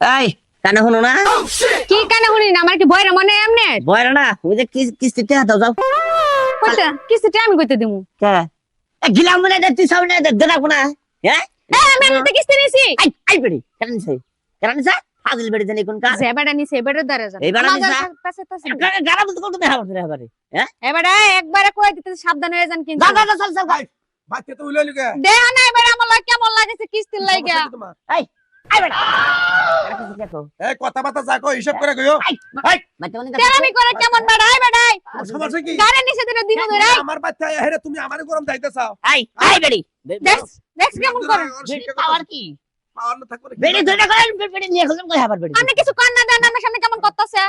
এই কানে শুনো না? কি কানে শুনি না? আমার কি ভয় মনে এমনি? ভয় না ওই যে কিস- কিস্তিতে হাতাও যাও। কইতে কিস্তিটা আমি কইতে দিমু। কে? এ গিলাম মনে দে তুই সামনে দে দেনা কোনা হ্যাঁ এ আমি এমনিতে কিস্তি নিছি। আই আই বেড়ি কেন নিছে? কেন নিছে? ফাজিল বেড়ি জানি কোন কাজ যে বেটা নিছে এবারে ধরে যা। এই বেটা নিছে? পাশে পাশে গারা বুঝতে কত দেখা বলতে হবে হ্যাঁ এবারে একবারে কই দিতে সাবধান হয়ে যান কিন্তু। যা চল চল বাচ্চা তো উইলো লিগে দেহ না এবারে আমার কেমন লাগেছে কিস্তির লাগা বেড়া দেখো এই কথা বার্তা যা কো হিসাব করে কইও। আই আই বাচ্চা মানে তেরামি করে কেমন বেড়াই বেড়াই সমস্যা কি? গাড়ি নিচে দিলে দিন ধরে আমার বাচ্চা হেরে তুমি আমারে গরম যাইতে চাও। আই আই বেড়ি। দেখ দেখ কেমন করে পাওয়ার কি? পাওয়ার না থাকবে বেড়ি ধরে করেন বেড়ি নিয়ে খেলাম কই আবার বেড়ি? আপনি কিছু কান্না দেন আমার সামনে কেমন করতেছে?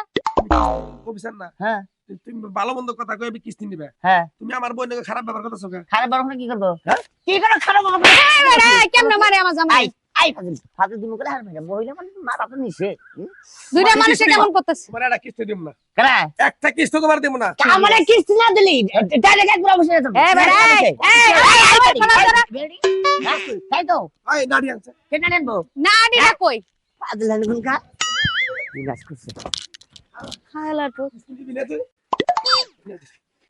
কবিছেন না। হ্যাঁ। তুমি ভালো মন্দ কথা কইবে কিস্তি নিবে। হ্যাঁ। তুমি আমার বোন খারাপ ব্যবহার করতেছো খারাপ বড় কি করব? হ্যাঁ? কি করে খারাপ বড় কেমন মারে আমার জামাই? আই ফাজিল ফাজিল তুমি মহিলা মানে মারা তো নিছে দুইটা মানুষে কেমন করতেছে? তোমার একটা কিস্তি দিব না। করা একটা কিস্তি তোমার দিব না। আমারে কিস্তি না দিলি ডাইরেক্ট একবার বসে যেতাম এ বেড়া, এই, এই, এই, আমার ফোন ধরো। বেড়ি তাই তো। এই নাড়ি আনছে। কেন নেব না কই? ফাজিল হানি কোন বিনাশ করছে? হালা তো।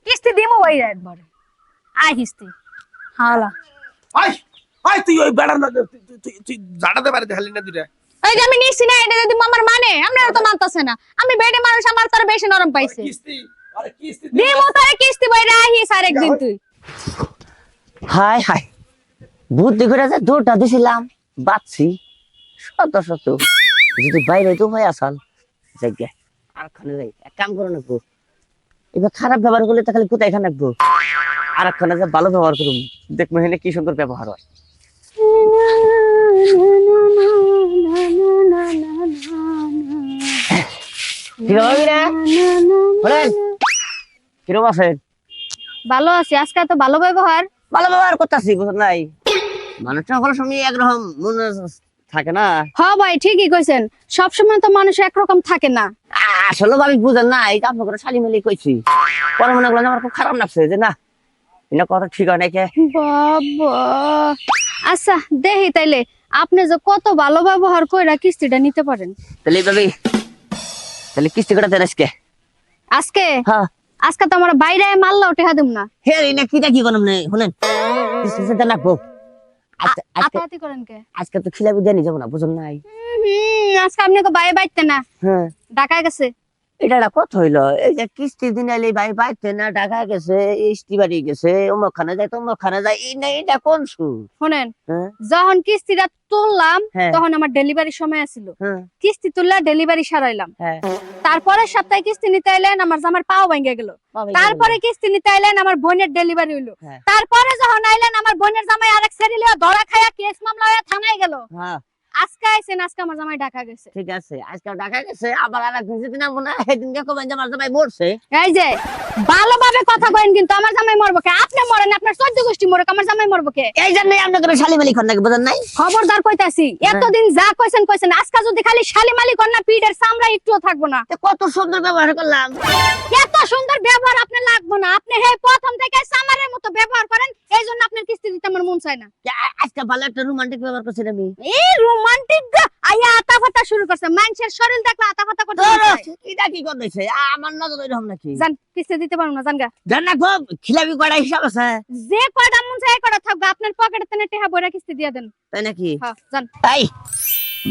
কিস্তি দিমু ওই একবারে। আই কিস্তি। হালা আই আই তুই ওই বেড়ার না তুই- দেখালি না দুইটা? এই যে আমি নিছি না এটা যদি আমার মানে আপনারা তো মানতাছে না। আমি বেডে মানুষ আমার তার বেশি নরম পাইছে। কিস্তি আরে কিস্তি দিমু তারে কিস্তি বইরা তুই। হাই হাই। বুদ্ধি করে যে দুটা দিছিলাম বাচ্ছি। শত শত। যদি বাইরে তো হয়ে আসাল জায়গা আর খানে যাই এক কাম করে নেব এবার খারাপ ব্যবহার করলে তাহলে কোথায় এখানে রাখব? আর একখানে যে ভালো ব্যবহার করুন দেখব হেনে কি সুন্দর ব্যবহার হয়। কিরম আছেন? ভালো আছি। আজকে তো ভালো ব্যবহার? ভালো ব্যবহার করতেছি বুঝলেন নাই। মানুষটা কোনো সময় একরকম মনে থাকে না। হ ভাই ঠিকই কইছেন। সব সময় তো মানুষ একরকম থাকে না। আসলে আমি বুঝেন না আপনার করে শালি মেলি কইছি। পরে মনে করলাম আমার খুব খারাপ লাগছে যে না এটা কথা ঠিক হয় নাকি বাবা। আচ্ছা দেখি তাইলে। আপনি যে কত ভালো ব্যবহার কইরা কিস্তিটা নিতে পারেন। তাহলে এইভাবে তাহলে কিস্তি করে দেন আজকে? আজকে? হ্যাঁ। আজকে তো আমার বাইরে মারলাও টেহা দিম না। হে রে না কিটা কি করলাম না শুনেন। কিস্তি সেটা আজকে আজকে করেন কে? আজকে তো খিলাবি দিয়ে যাব না বুঝুন নাই। আজকে আপনি তো বাইরে বাইতে না। হ্যাঁ। ঢাকায় গেছে। এটা কথা হইল এই যে কিস্তি দিন ভাই বাইতে না ঢাকা গেছে ইস্তি বাড়ি গেছে অমুক খানে যায় তমুক খানে যায় এই না এটা কোন সুর? শুনেন হ্যাঁ। যখন কিস্তিটা তুললাম হ্যাঁ। তখন আমার ডেলিভারি সময় আছিল। হ্যাঁ। কিস্তি তুললা ডেলিভারি সারাইলাম। হ্যাঁ। তারপরে সপ্তাহে কিস্তি নিতে এলেন আমার জামার পাও ভেঙে গেল। তারপরে কিস্তি নিতে আইলেন আমার বোনের ডেলিভারি হইল। তারপরে যখন আইলেন আমার বোনের জামাই আরেক সেরিলে ধরা খায়া কেস মামলা হয়ে থানায় গেল। আজকে আইছেন আজকে আমার জামাই ঢাকা গেছে। ঠিক আছে আজকে ঢাকা গেছে আবার আর একদিন না হয় সেদিন যে আমার জামাই মরছে। এই যে ভালোভাবে কথা কইন কিন্তু আমার জামাই মরবো কে? আপনি মরেন আপনার চোদ্দ গোষ্ঠী মরক আমার জামাই মরবো কে? এই জন্যই আপনাদের শালিমালি খান নাকি বোঝেন নাই? খবরদার কইতাছি এতদিন যা কইছেন কইছেন। আজকে যদি খালি শালিমালি কন্যা পিডের সামরা একটুও থাকব না। কত সুন্দর ব্যবহার করলাম। এত সুন্দর ব্যবহার আপনি লাগবো না। আপনি হে প্রথম থেকে সামারের মতো ব্যবহার করেন এই জন্য আপনার কিস্তি দিতে আমার মন চায় না। আজকে ভালো একটা রোমান্টিক ব্যবহার করছি আমি এই রোমান্টিক আইয়া আতা শুরু করছে। মানুষের শরীর দেখলে আতা করতে এটা কি করতেছে? আমার নজর এরকম নাকি? জান কিস্তি দিতে পারব না জানগা জান না খুব খিলাবি কড়া হিসাব আছে? যে কয়টা মন চায় কয়টা থাকবে আপনার পকেটে তেনে টেহা বইরা কিস্তি দিয়ে দেন। তাই নাকি? হ্যাঁ জান। তাই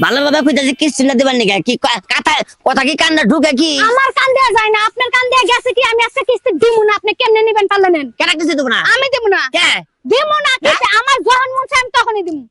ভালোভাবে কইতাছি কিস্তি না দিবার নাকি? কি কথা কথা কি কান্না ঢুকে কি? আমার কান দেয়া যায় না আপনার কান দেয়া গেছে কি? আমি আজকে কিস্তি না আপনি কেমনে নিবেন পারলে নেন কেন কিস্তি দেবো না? আমি দিমু না কে দিমু না কিস্তি আমার যখন মন চায় আমি তখনই দিমু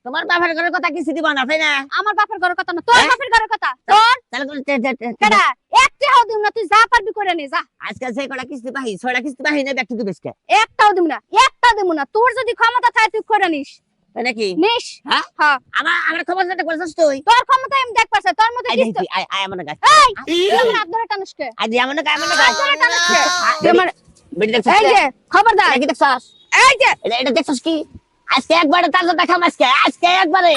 বাবার ঘরের কথা কিস্তি দিবা না তাই না? আমার বাপের ঘরের কথা না তোর হ্যাঁ? বাপের ঘরের কথা। তোর তাহলে বলে তে- তে- তে- কেডা? একটাও দিমু না তুই যা পারবি করে নে যা। আজকে সেই কটা কিস্তি পাহি ছয়টা কিস্তি পাহি না ব্যক্তি দিবে আজকে। একটাও দিমু না একটাও দিমু না। তোর যদি ক্ষমতা থাকে তুই করে নিস। নাকি? নিস। হ্যাঁ? হ্যাঁ। আমার আমার করেছিস তুই। তোর ক্ষমতা আমি দেখ পাচ্ছে তোর মধ্যে আই দেখি আই আই আমার গাছ এই! তুই আমার ধরে টানিস কে? আজ আমার আমার গাছ ধরে টানিস কে? আমার বেটি দেখছিস? এই যে খবরদার। কি দেখছস? এই যে। এটা দেখছস কি? আজকে একবারে তাজা দেখাম আজকে আজকে একবারে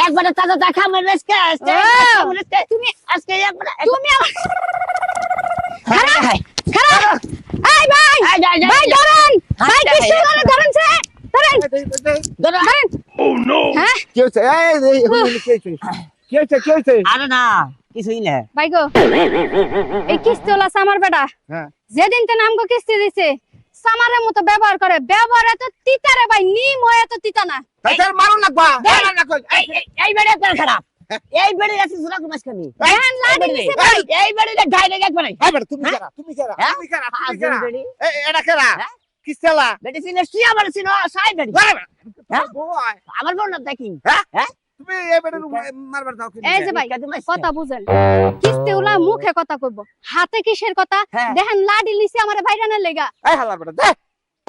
একবারে তাজা দেখাম আজকে আজকে আজকে তুমি আজকে একবারে তুমি আমার খারাপ খারাপ। এই ভাই আই যাই যাই ভাই ধরেন ভাই হাই। ধরেন ধরেন সে? ধরেন ধরো ধরেন ও নো কি হচ্ছে এই কি হচ্ছে কি কি কি হয়েছে? আরে না কিছুই না। ভাই গো এই কিস্তি আমার বেটা। হ্যাঁ। যেদিন থেকে আমগো কিস্তি দিছে সামারের মতো ব্যবহার করে। ব্যবহার এত তিতা রে ভাই নিম হয়ে এত তিতা না। তাই তার মারুন না এই এই বেড়ে খারাপ। এই বেড়ে সুরা কুমাস নিছে ভাই এই বেড়ে। ঢাই একবারে এই বেটা তুমি তুমি হ্যাঁ? তুমি এই এটা কেরা হ্যাঁ? কিসেলা? বেটে সিনে সাই বেড়ে। হ্যাঁ? আমার বোন না দেখি। হ্যাঁ? হ্যাঁ এই বেটা মারবার দাও এই যে ভাই কথা বুঝেন। কিস্তি উলা মুখে কথা কইব। হাতে কিসের কথা? হ্যাঁ। দেখেন লাডি নিছে আমার ভাইরানের লেগা। এই হালা বেটা দে।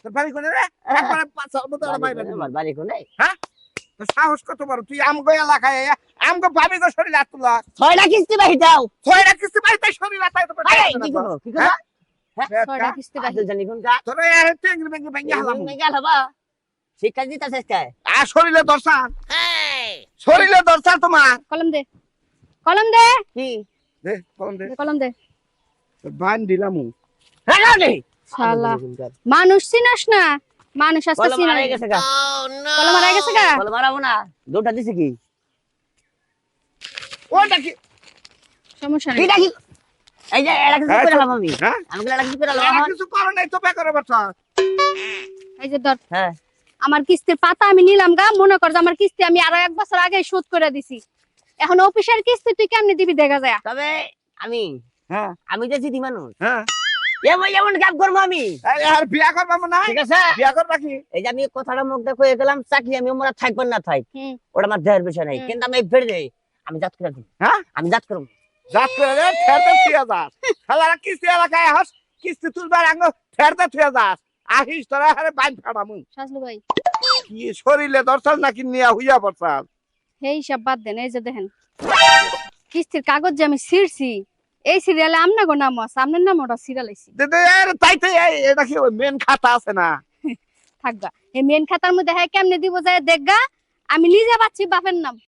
তোর বাড়ি কোনে রে? একবারে পাঁচ মতো আর মাইরা দিবি। আমার বাড়ি কোনে? তোর সাহস কত বড়? তুই আমগো এলাকায় আমগো ভাবি গো শরীর হাত তুলা। ছয়টা কিস্তি বাহি দাও। ছয়টা কিস্তি পাই তাই শরীর হাত তো কি। কি ছয়টা কিস্তি বাহি জানি কোনটা? তোর এই টেঙ্গি মেঙ্গি ভেঙে হালাম। মেগাল হবা শিক্ষা দিতে চেষ্টায় আর শরীরে দর্শন শরীরে দর্শন তোমার? কলম দে। কলম দে। কি? দে কলম দে। কলম দে। বান দিলাম হ্যাঁ রে শালা। মানুষ চিনাস না। মানুষ আজকে চিনা মারা গেছে গা। কলম মারা গেছে গা? কলম মারাবো না। দুটা দিছে কি? ওটা কি? সমস্যা নেই। কিটা কি? এই যে এরা কিছু হ্যাঁ, করে হলাম আমি। হ্যাঁ? এরা কিছু করে হলাম কিছু করো নাই তো বেকার বছর এই যে ধর। হ্যাঁ। আমার কিস্তির পাতা আমি নিলাম গা মনে কর আমার কিস্তি আমি আরও এক বছর আগে শোধ করে দিছি। এখন অফিসের কিস্তি তুই কেমনে দিবি দেখা যায়? তবে আমি হ্যাঁ। আমি যে জিতি মানুষ। হ্যাঁ। এমন এমন কাজ করব আমি। আর বিয়া করবা না? ঠিক আছে। বিয়া করবা কি? এই যে আমি কথাটা মুখ দেখো গেলাম চাকরি আমি ওমরা থাকবেন না থাক। ওটা আমার দেহের বিষয় নাই। কিন্তু আমি ফের দেই আমি জাত করে দিই। হ্যাঁ? আমি জাত করব। যাত করে ফেরতে যাস কিস্তি এলাকায় হাস কিস্তি তুলবার আঙ্গ ফেরতে যাস আহিস তোরা হারে বাইন ফাড়ামু সাজলু ভাই। কি শরীরে দর্শন নাকি নিয়া হইয়া পড়ছাস এই সব বাদ দেন এই যে দেখেন। কিস্তির কাগজ যে আমি ছিঁড়ছি এই সিরিয়ালে আমনা গো নাম আছে আপনার নাম ওটা সিরিয়ালাইছি দে দে তাইতে এই এটা কি মেন খাতা আছে না? থাকবা। এই মেন খাতার মধ্যে হ্যাঁ কেমনে দিব যায় দেখগা আমি নিজে পাচ্ছি বাপের নাম।